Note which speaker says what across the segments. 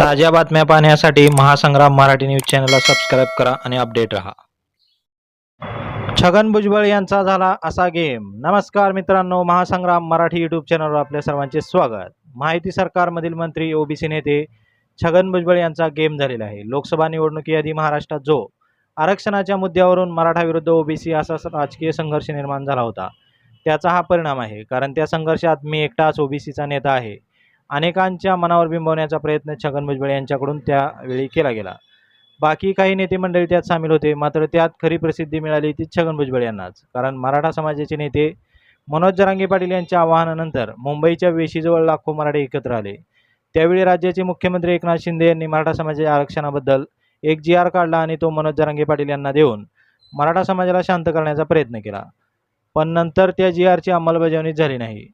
Speaker 1: ताज्या बातम्या पाहण्यासाठी महासंग्राम मराठी न्यूज चॅनलला सबस्क्राईब करा आणि अपडेट रहा. छगन भुजबळ यांचा झाला असा गेम. नमस्कार मित्रांनो महासंग्राम मराठी यूट्यूब चॅनलवर आपल्या सर्वांचे स्वागत. माहिती सरकारमधील मंत्री ओबीसी नेते छगन भुजबळ यांचा गेम झालेला आहे. लोकसभा निवडणुकीआधी महाराष्ट्रात जो. आरक्षणाच्या मुद्द्यावरून मराठा विरुद्ध ओबीसी असा राजकीय संघर्ष निर्माण झाला होता. त्याचा हा परिणाम आहे कारण त्या संघर्षात मी एकटाच ओबीसीचा नेता आहे. अनेकांच्या मनावर बिंबवण्याचा प्रयत्न छगन भुजबळ यांच्याकडून त्यावेळी केला गेला. बाकी काही नेते मंडळी त्यात सामील होते मात्र त्यात खरी प्रसिद्धी मिळाली ती छगन भुजबळ यांनाच. कारण मराठा समाजाचे नेते मनोज जरांगे पाटील यांच्या आवाहनानंतर मुंबईच्या वेशीजवळ लाखो मराठे एकत्र आले. त्यावेळी राज्याचे मुख्यमंत्री एकनाथ शिंदे यांनी मराठा समाजाच्या आरक्षणाबद्दल एक जी आर काढला आणि तो मनोज जरांगे पाटील यांना देऊन मराठा समाजाला शांत करण्याचा प्रयत्न केला. पण नंतर त्या जी आरची अंमलबजावणी झाली नाही.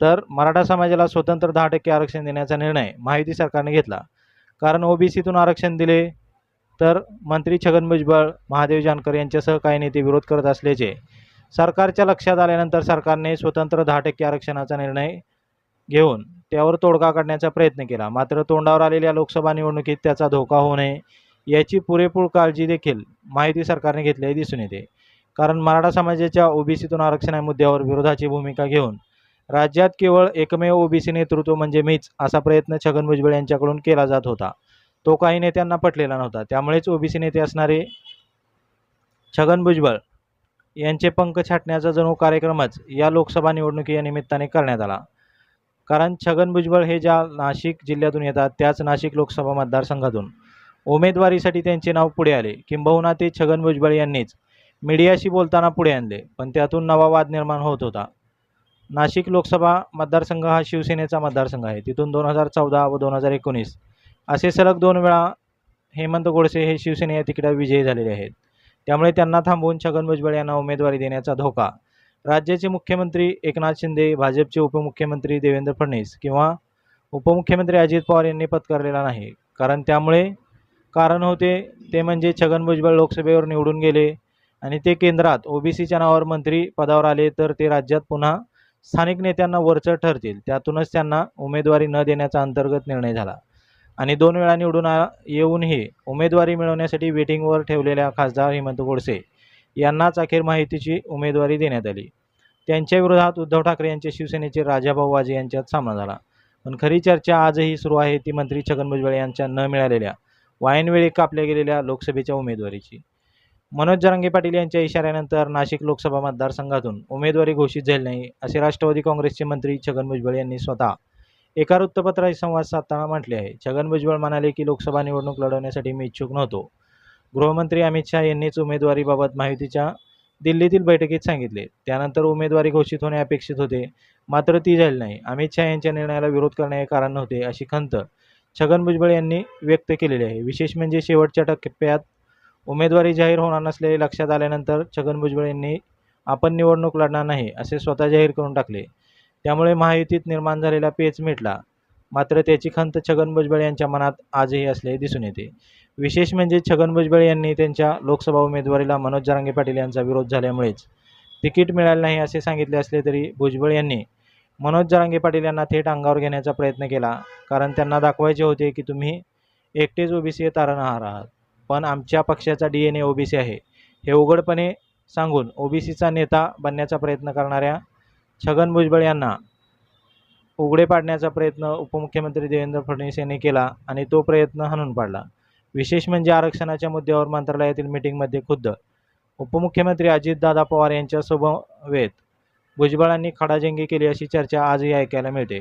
Speaker 1: तर मराठा समाजाला स्वतंत्र दहा टक्के आरक्षण देण्याचा निर्णय महायुती सरकारने घेतला. कारण ओबीसीतून आरक्षण दिले तर मंत्री छगन भुजबळ महादेव जानकर यांच्यासह काही नेते विरोध करत असल्याचे सरकारच्या लक्षात आल्यानंतर सरकारने स्वतंत्र दहा टक्के आरक्षणाचा निर्णय घेऊन त्यावर तोडगा काढण्याचा प्रयत्न केला. मात्र तोंडावर आलेल्या लोकसभा निवडणुकीत त्याचा धोका होऊ नये याची पुरेपूर काळजी देखील माहिती सरकारने घेतल्याचे दिसून येते. कारण मराठा समाजाच्या ओबीसीतून आरक्षणा मुद्द्यावर विरोधाची भूमिका घेऊन राज्यात केवळ एकमेव ओबीसी नेतृत्व म्हणजे मीच असा प्रयत्न छगन भुजबळ यांच्याकडून केला जात होता. तो काही नेत्यांना पटलेला नव्हता. त्यामुळेच ओबीसी नेते असणारे छगन भुजबळ यांचे पंख छाटण्याचा जणू कार्यक्रमच या लोकसभा निवडणुकी या निमित्ताने करण्यात आला. कारण छगन भुजबळ हे ज्या नाशिक जिल्ह्यातून येतात त्याच नाशिक लोकसभा मतदारसंघातून. उमेदवारीसाठी त्यांचे नाव पुढे आले. किंबहुना ते छगन भुजबळ यांनीच मीडियाशी बोलताना पुढे आणले. पण त्यातून नवा वाद निर्माण होत होता. नाशिक लोकसभा मतदारसंघ हा शिवसेनेचा मतदारसंघ आहे. तिथून दोन हजार चौदा व दोन हजार एकोणीस असे सलग दोन वेळा हेमंत गोडसे हे शिवसेने या तिकिटावर विजयी झालेले आहेत. त्यामुळे त्यांना थांबवून छगन भुजबळ यांना उमेदवारी देण्याचा धोका. राज्याचे मुख्यमंत्री एकनाथ शिंदे भाजपचे उपमुख्यमंत्री देवेंद्र फडणवीस किंवा उपमुख्यमंत्री अजित पवार यांनी पत्करलेला नाही. कारण त्यामुळे कारण होते ते म्हणजे छगन भुजबळ लोकसभेवर निवडून गेले आणि ते केंद्रात ओबीसीच्या नावावर मंत्री पदावर आले तर ते राज्यात पुन्हा स्थानिक नेत्यांना वरचढ ठरतील. त्यातूनच त्यांना उमेदवारी न देण्याचा अंतर्गत निर्णय झाला. आणि दोन वेळा निवडून आ येऊनही उमेदवारी मिळवण्यासाठी वेटिंगवर ठेवलेल्या खासदार हेमंत गोडसे यांनाच अखेर माहितीची उमेदवारी देण्यात आली. त्यांच्या विरोधात उद्धव ठाकरे यांचे शिवसेनेचे राजाभाऊ वाजे यांच्यात सामना झाला. पण खरी चर्चा आजही सुरू आहे ती मंत्री छगन भुजबळ यांच्या न मिळालेल्या वायनवेळी कापल्या गेलेल्या लोकसभेच्या उमेदवारीची. मनोज जरांगे पाटील यांच्या इशाऱ्यानंतर नाशिक लोकसभा मतदारसंघातून उमेदवारी घोषित झाली नाही असे राष्ट्रवादी काँग्रेसचे मंत्री छगन भुजबळ यांनी स्वतः एका वृत्तपत्राशी संवाद साधताना म्हटले आहे. छगन भुजबळ म्हणाले की लोकसभा निवडणूक लढवण्यासाठी मी इच्छुक नव्हतो. गृहमंत्री अमित शहा यांनीच उमेदवारीबाबत माहितीच्या दिल्लीतील बैठकीत सांगितले. त्यानंतर उमेदवारी घोषित होणे अपेक्षित होते. मात्र ती झाली नाही. अमित शहा यांच्या निर्णयाला विरोध करण्याचे कारण नव्हते अशी खंत छगन भुजबळ यांनी व्यक्त केलेली आहे. विशेष म्हणजे शेवटच्या टप्प्यात उमेदवारी जाहीर होणार नसलेले लक्षात आल्यानंतर छगन भुजबळ यांनी आपण निवडणूक लढणार नाही असे स्वतः जाहीर करून टाकले. त्यामुळे महायुतीत निर्माण झालेला पेच मिटला. मात्र त्याची खंत छगन भुजबळ यांच्या मनात आजही असले दिसून येते. विशेष म्हणजे छगन भुजबळ यांनी त्यांच्या लोकसभा उमेदवारीला मनोज जरांगे पाटील यांचा विरोध झाल्यामुळेच तिकीट मिळालं नाही असे सांगितले असले तरी भुजबळ यांनी मनोज जरांगे पाटील यांना थेट अंगावर घेण्याचा प्रयत्न केला. कारण त्यांना दाखवायचे होते की तुम्ही एकटेच ओबीसी तारणहार आहात. पण आमच्या पक्षाचा डी एन ए ओबीसी आहे. हे उघडपणे सांगून ओबीसीचा नेता बनण्याचा प्रयत्न करणाऱ्या छगन भुजबळ यांना उघडे पाडण्याचा प्रयत्न उपमुख्यमंत्री देवेंद्र फडणवीस यांनी केला आणि तो प्रयत्न हाणून पाडला. विशेष म्हणजे आरक्षणाच्या मुद्द्यावर मंत्रालयातील मिटिंगमध्ये खुद्द. उपमुख्यमंत्री अजितदादा पवार यांच्या समवेत भुजबळांनी खडाजंगी केली अशी चर्चा आजही ऐकायला मिळते.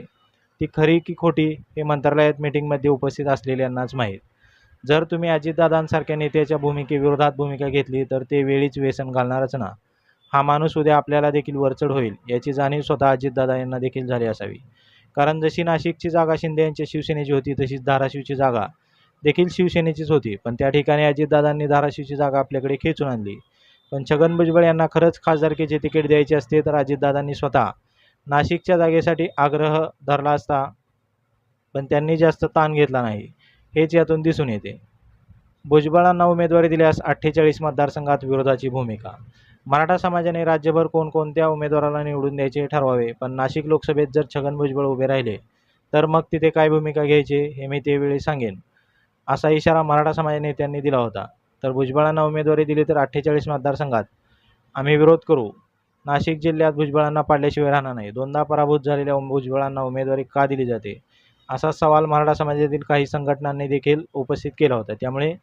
Speaker 1: ती खरी की खोटी हे मंत्रालयात मिटिंगमध्ये उपस्थित असलेल्यांनाच माहीत. जर तुम्ही अजितदादांसारख्या नेत्याच्या भूमिकेविरोधात भूमिका घेतली तर ते वेळीच व्यसन घालणारच ना. हा माणूस उद्या आपल्याला देखील वरचढ होईल याची जाणीव स्वतः अजितदादा यांना देखील झाली असावी. कारण जशी नाशिकची जागा शिंदे यांच्या शिवसेनेची होती तशीच धाराशिवची जागा देखील शिवसेनेचीच होती. पण त्या ठिकाणी अजितदादांनी धाराशिवची जागा आपल्याकडे खेचून आणली. पण छगन भुजबळ यांना खरंच खासदारकीचे तिकीट द्यायचे असते तर अजितदादांनी स्वतः नाशिकच्या जागेसाठी आग्रह धरला असता पण त्यांनी जास्त ताण घेतला नाही. हेच यातून दिसून येते. भुजबळांना उमेदवारी दिल्यास अठ्ठेचाळीस मतदारसंघात विरोधाची भूमिका. मराठा समाजाने राज्यभर कोणकोणत्या उमेदवाराला निवडून द्यायचे ठरवावे? पण नाशिक लोकसभेत जर छगन भुजबळ उभे राहिले तर मग तिथे काय भूमिका घ्यायची हे मी त्यावेळी सांगेन. असा इशारा मराठा समाज नेत्यांनी दिला होता. तर भुजबळांना उमेदवारी दिली तर अठ्ठेचाळीस मतदारसंघात. आम्ही विरोध करू. नाशिक जिल्ह्यात भुजबळांना पाडल्याशिवाय राहणार नाही. दोनदा पराभूत झालेल्या भुजबळांना उमेदवारी का दिली जाते? असा सवाल मराठा समाजातील काही संघटनांनी देखील उपस्थित केला होता. त्यामुळे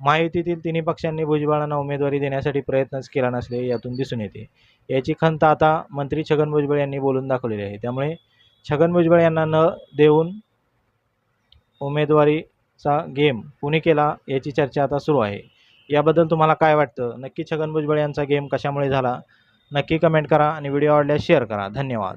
Speaker 1: महायुतीतील तिन्ही पक्षांनी भुजबळांना उमेदवारी देण्यासाठी प्रयत्नच केला नसले यातून दिसून येते. याची खंत आता मंत्री छगन भुजबळ यांनी बोलून दाखवलेली आहे. त्यामुळे छगन भुजबळ यांना न देऊन उमेदवारीचा गेम कुणी केला याची चर्चा आता सुरू आहे. याबद्दल तुम्हाला काय वाटतं? नक्की छगन भुजबळ यांचा गेम कशामुळे झाला? नक्की कमेंट करा आणि व्हिडिओ आवडल्यास शेअर करा. धन्यवाद.